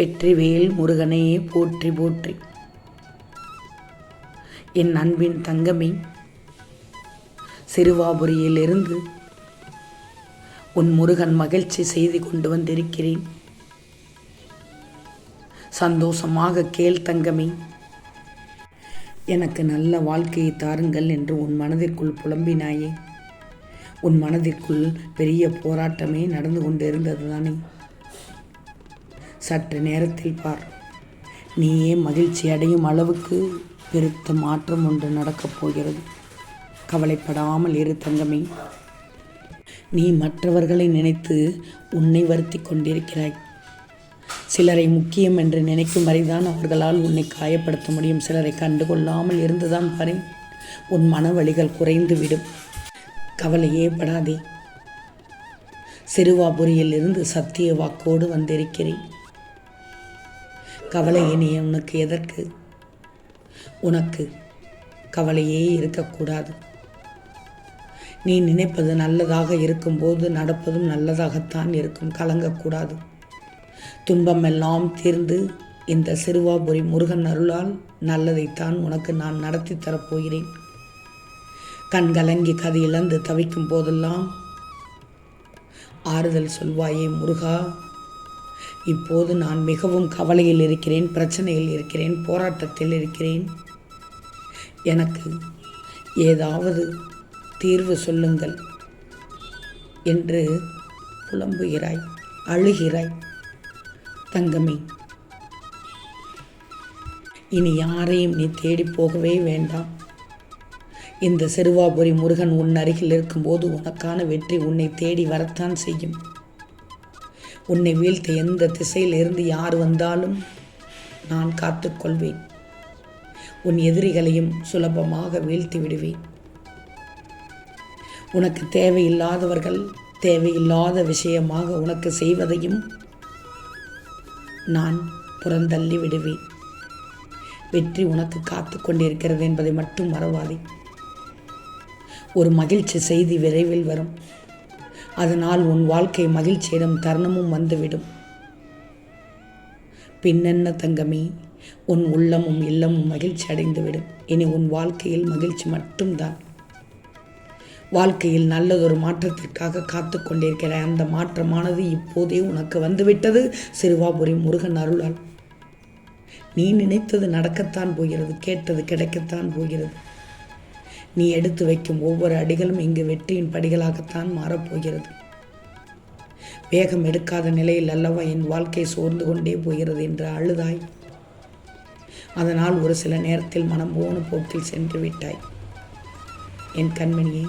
வெற்றிவேல் முருகனே போற்றி போற்றி. என் அன்பின் தங்கமே சிறுவாபுரியிலிருந்து உன் முருகன் மகிழ்ச்சி செய்து கொண்டு வந்திருக்கிறேன். சந்தோஷமாக கேள் தங்கமே. எனக்கு நல்ல வாழ்க்கையை தாருங்கள் என்று உன் மனதிற்குள் புலம்பினாயே. உன் மனதிற்குள் பெரிய போராட்டமே நடந்து கொண்டிருந்தது தானே. சற்று நேரத்தில் பார். நீயே மகிழ்ச்சி அடையும் அளவுக்கு பெருத்த மாற்றம் ஒன்று நடக்கப் போகிறது. கவலைப்படாமல் இரு தங்கமே. நீ மற்றவர்களை நினைத்து உன்னை வருத்தி கொண்டிருக்கிறாய். சிலரை முக்கியம் என்று நினைக்கும் வரைதான் அவர்களால் உன்னை காயப்படுத்த முடியும். சிலரை கண்டுகொள்ளாமல் இருந்துதான் பாரு. உன் மனவழிகள் குறைந்துவிடும். கவலையே படாதே. சிறுவாபுரியில் இருந்து சத்திய வாக்கோடு வந்திருக்கிறேன். கவலை இனி உனக்கு எதற்கு? உனக்கு கவலையே இருக்கக்கூடாது. நீ நினைப்பது நல்லதாக இருக்கும்போது நடப்பதும் நல்லதாகத்தான் இருக்கும். கலங்கக்கூடாது. துன்பமெல்லாம் தீர்ந்து இந்த சிறுவாபுரி முருகன் அருளால் நல்லதைத்தான் உனக்கு நான் நடத்தி தரப்போகிறேன். கண் கலங்கி கதை இழந்து தவிக்கும் போதெல்லாம் ஆறுதல் சொல்வாயே முருகா. இப்போது நான் மிகவும் கவலையில் இருக்கிறேன் பிரச்சனையில் இருக்கிறேன் போராட்டத்தில் இருக்கிறேன். எனக்கு ஏதாவது தீர்வு சொல்லுங்கள் என்று புலம்புகிறாய் அழுகிறாய் தங்கமே. இனி யாரையும் நீ தேடி போகவே வேண்டாம். இந்த சிறுவாபுரி முருகன் உன் அருகில் இருக்கும்போது உனக்கான வெற்றி உன்னை தேடி வரத்தான் செய்யும். உன்னை வீழ்த்த எந்த திசையிலிருந்து யார் வந்தாலும் நான் காத்துக்கொள்வேன். உன் எதிரிகளையும் சுலபமாக வீழ்த்தி விடுவேன். உனக்கு தேவையில்லாதவர்கள் தேவையில்லாத விஷயமாக உனக்கு செய்வதையும் நான் புறந்தள்ளி விடுவேன். வெற்றி உனக்கு காத்து கொண்டிருக்கிறது என்பதை மட்டும் மறவாதே. ஒரு மகிழ்ச்சி செய்தி விரைவில் வரும். அதனால் உன் வாழ்க்கை மகிழ்ச்சியிடம் தருணமும் வந்துவிடும். பின்னென்ன தங்கமே உன் உள்ளமும் இல்லமும் மகிழ்ச்சி அடைந்துவிடும். இனி உன் வாழ்க்கையில் மகிழ்ச்சி மட்டும்தான். வாழ்க்கையில் நல்லதொரு மாற்றத்திற்காக காத்து கொண்டிருக்கிற அந்த மாற்றமானது இப்போதே உனக்கு வந்துவிட்டது சிறுவாபுரி முருகன் அருளால். நீ நினைத்தது நடக்கத்தான் போகிறது கேட்டது கிடைக்கத்தான் போகிறது. நீ எடுத்து வைக்கும் ஒவ்வொரு அடிகளும் இங்கு வெற்றியின் படிகளாகத்தான் மாறப்போகிறது. வேகம் எடுக்காத நிலையில் அல்லவா என் வாழ்க்கை சோர்ந்து கொண்டே போகிறது என்று அழுதாய். அதனால் ஒரு சில நேரத்தில் மனம் போன போக்கில் சென்று விட்டாய். என் கண்மணியே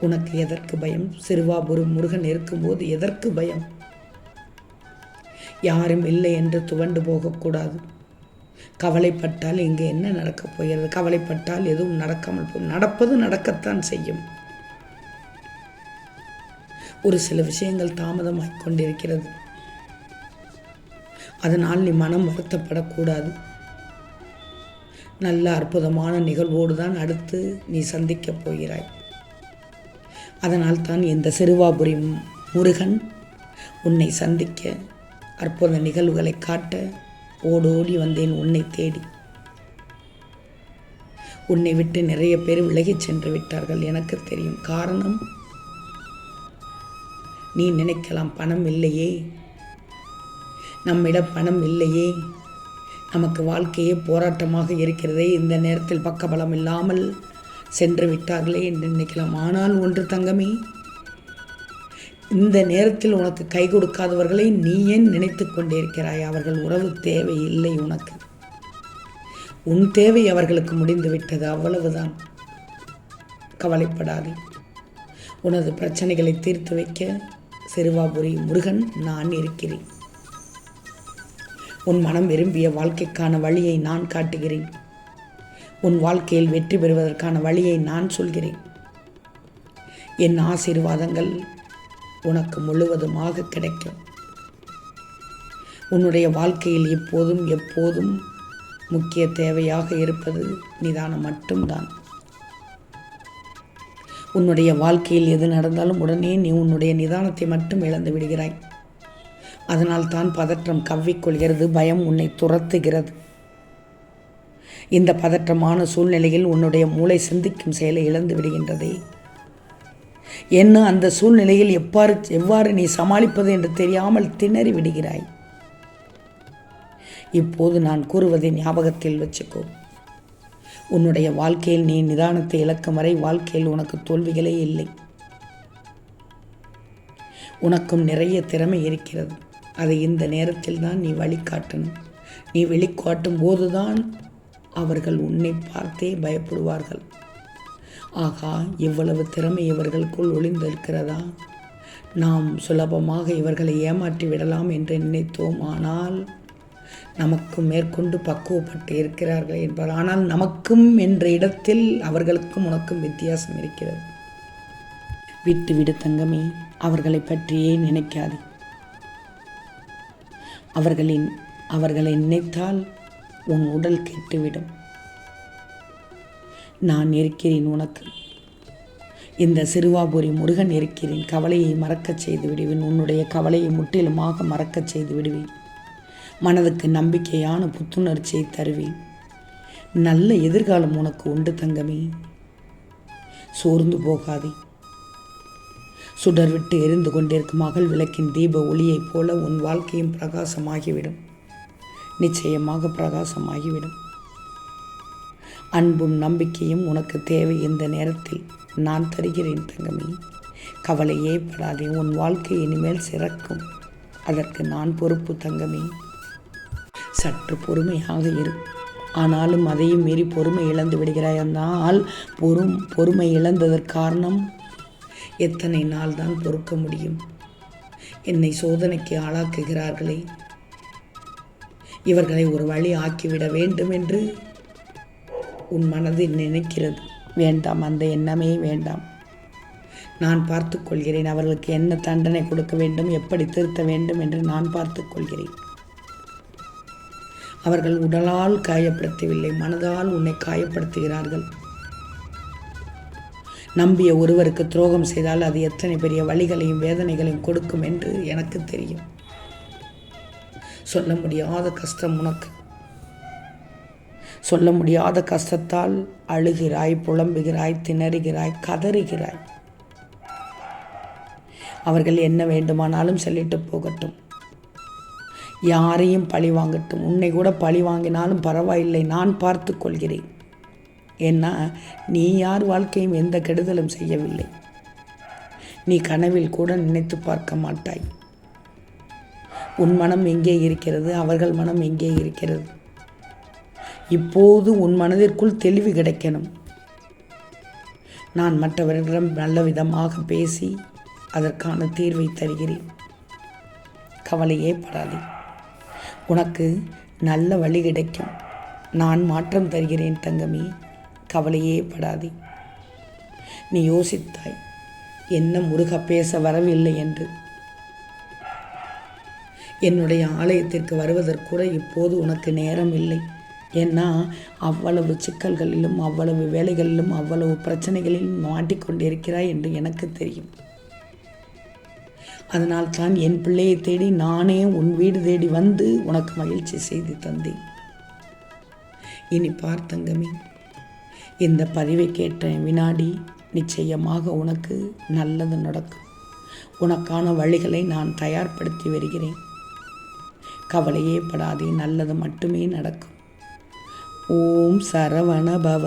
உனக்கு எதற்கு பயம்? சிறுவாபுரம் முருகன் இருக்கும்போது எதற்கு பயம்? யாரும் இல்லை என்று துவண்டு போகக்கூடாது. கவலைப்பட்டால் இங்கே என்ன நடக்கப் போகிறது? கவலைப்பட்டால் எதுவும் நடக்காமல் போகும். நடப்பது நடக்கத்தான் செய்யும். ஒரு சில விஷயங்கள் தாமதமாகிக் கொண்டிருக்கிறது. அதனால் நீ மனம் வருத்தப்படக்கூடாது. நல்ல அற்புதமான நிகழ்வோடு தான் அடுத்து நீ சந்திக்கப் போகிறாய். அதனால் தான் இந்த சிறுவாபுரி முருகன் உன்னை சந்திக்க அற்புத நிகழ்வுகளை காட்ட ஓடோடி வந்தேன் உன்னை தேடி. உன்னை விட்டு நிறைய பேர் விலகிச் சென்று விட்டார்கள் எனக்கு தெரியும். காரணம்? நீ நினைக்கலாம் பணம் இல்லையே. நம்மிடம் பணம் இல்லையே. நமக்கு வாழ்க்கையே போராட்டமாக இருக்கிறதே. இந்த நேரத்தில் பக்கபலம் இல்லாமல் சென்று விட்டார்களே என்று நினைக்கலாம். ஆனால் ஒன்று தங்கமே இந்த நேரத்தில் உனக்கு கை கொடுக்காதவர்களை நீ ஏன் நினைத்து கொண்டிருக்கிறாய்? அவர்கள் உறவு தேவை இல்லை உனக்கு. உன் தேவை அவர்களுக்கு முடிந்துவிட்டது அவ்வளவுதான். கவலைப்படாதே. உனது பிரச்சனைகளை தீர்த்து வைக்க சிறுவாபுரி முருகன் நான் இருக்கிறேன். உன் மனம் விரும்பிய வாழ்க்கைக்கான வழியை நான் காட்டுகிறேன். உன் வாழ்க்கையில் வெற்றி பெறுவதற்கான வழியை நான் சொல்கிறேன். என் ஆசீர்வாதங்கள் உனக்கு முழுவதுமாக கிடைக்கும். உன்னுடைய வாழ்க்கையில் எப்போதும் எப்போதும் முக்கிய தேவையாக இருப்பது நிதானம் மட்டும்தான். உன்னுடைய வாழ்க்கையில் எது நடந்தாலும் உடனே நீ உன்னுடைய நிதானத்தை மட்டும் இழந்து விடுகிறாய். அதனால் தான் பதற்றம் கவ்விக்கொள்கிறது பயம் உன்னை துரத்துகிறது. இந்த பதற்றமான சூழ்நிலையில் உன்னுடைய மூளை சிந்திக்கும் செயலை இழந்து விடுகின்றதே. என்ன அந்த சூழ்நிலையில் எவ்வாறு எவ்வாறு நீ சமாளிப்பது என்று தெரியாமல் திணறி விடுகிறாய்? இப்போது நான் கூறுவதை ஞாபகத்தில் வச்சுக்கோ. உன்னுடைய வாழ்க்கையில் நீ நிதானத்தை இழக்கும் வரை வாழ்க்கையில் உனக்கு தோல்விகளே இல்லை. உனக்கும் நிறைய திறமை இருக்கிறது. அதை இந்த நேரத்தில் தான் நீ வழிகாட்டணும். நீ வெளிக்காட்டும் போதுதான் அவர்கள் உன்னை பார்த்தே பயப்படுவார்கள். ஆகா இவ்வளவு திறமை இவர்களுக்குள் ஒளிந்திருக்கிறதா? நாம் சுலபமாக இவர்களை ஏமாற்றி விடலாம் என்று நினைத்தோம் ஆனால் நமக்கும் மேற்கொண்டு பக்குவப்பட்டு இருக்கிறார்கள் என்பார். ஆனால் நமக்கும் என்ற இடத்தில் அவர்களுக்கும் உனக்கும் வித்தியாசம் இருக்கிறது. விட்டு விடு தங்கமே அவர்களை பற்றியே நினைக்காது? அவர்களின் அவர்களை நினைத்தால் உன் உடல் கெட்டுவிடும். நான் இருக்கிறேன் உனக்கு. இந்த சிறுவாபுரி முருகன் இருக்கிறேன். கவலையை மறக்கச் செய்து விடுவேன் உன்னுடைய கவலையை முற்றிலுமாக மறக்கச் செய்து விடுவேன் மனதுக்கு நம்பிக்கையான புத்துணர்ச்சியை தருவேன். நல்ல எதிர்காலம் உனக்கு உண்டு தங்கமே. சோர்ந்து போகாதே. சுடர் விட்டு எரிந்து கொண்டிருக்கும் மகள் விளக்கின் தீப ஒளியைப் போல உன் வாழ்க்கையும் பிரகாசமாகிவிடும். நிச்சயமாக பிரகாசமாகிவிடும். அன்பும் நம்பிக்கையும் உனக்கு தேவை இந்த நேரத்தில் நான் தருகிறேன் தங்கமே கவலையே படாதே உன் வாழ்க்கை இனிமேல் சிறக்கும். அதற்கு நான் பொறுப்பு தங்கமே சற்று பொறுமையாக இரு. ஆனாலும் அதையும் மீறி பொறுமை இழந்து விடுகிறாய் ஆனால் பொறும் பொறுமை இழந்ததற்கு காரணம்? எத்தனை நாள் தான் பொறுக்க முடியும்? என்னை சோதனைக்கு ஆளாக்குகிறார்களே. இவர்களை ஒரு வழி ஆக்கிவிட வேண்டும் என்று உன் மனது நினைக்கிறது. வேண்டாம் அந்த எண்ணமே வேண்டாம். நான் பார்த்து கொள்கிறேன் அவர்களுக்கு என்ன தண்டனை கொடுக்க வேண்டும் எப்படி திருத்த வேண்டும் என்று நான் பார்த்து கொள்கிறேன். அவர்கள் உடலால் காயப்படுத்தவில்லை மனதால் உன்னை காயப்படுத்துகிறார்கள். நம்பிய ஒருவருக்கு துரோகம் செய்தால் அது எத்தனை பெரிய வழிகளையும் வேதனைகளையும் கொடுக்கும் என்று எனக்கு தெரியும். சொல்ல முடியாத கஷ்டம் உனக்கு. சொல்ல முடியாத கஷ்டத்தால் அழுகிறாய் புலம்புகிறாய் திணறுகிறாய் கதறுகிறாய். அவர்கள் என்ன வேண்டுமானாலும் சொல்லிட்டு போகட்டும். யாரையும் பழி வாங்கட்டும். உன்னை கூட பழி வாங்கினாலும் பரவாயில்லை நான் பார்த்து கொள்கிறேன். ஏன்னா நீ யார் வாழ்க்கையும் எந்த கெடுதலும் செய்யவில்லை. நீ கனவில் கூட நினைத்து பார்க்க மாட்டாய். உன் மனம் எங்கே இருக்கிறது? அவர்கள் மனம் எங்கே இருக்கிறது? இப்போது உன் மனதிற்குள் தெளிவு கிடைக்கணும். நான் மற்றவர்களிடம் நல்ல விதமாக பேசி அதற்கான தீர்வை தருகிறேன். கவலையே படாதே. உனக்கு நல்ல வழி கிடைக்கும். நான் மாற்றம் தருகிறேன் தங்கமே. கவலையே படாதே. நீ யோசித்தாய் என்ன முருக பேச வரவில்லை என்று. என்னுடைய ஆலயத்திற்கு வருவதற்கூட இப்போது உனக்கு நேரம் இல்லை. ஏன்னா அவ்வளவு சிக்கல்களிலும் அவ்வளவு வேலைகளிலும் அவ்வளவு பிரச்சனைகளிலும் மாட்டிக்கொண்டிருக்கிறாய் என்று எனக்கு தெரியும். அதனால் தான் என் பிள்ளையை தேடி நானே உன் வீடு தேடி வந்து உனக்கு மகிழ்ச்சி செய்து தந்தேன். இனி பார்த்தங்கமே இந்த பதிவை கேட்ட வினாடி நிச்சயமாக உனக்கு நல்லது நடக்கும். உனக்கான வழிகளை நான் தயார்படுத்தி வருகிறேன். கவலையே படாதே நல்லது மட்டுமே நடக்கும். ஓம் சரவண பவ.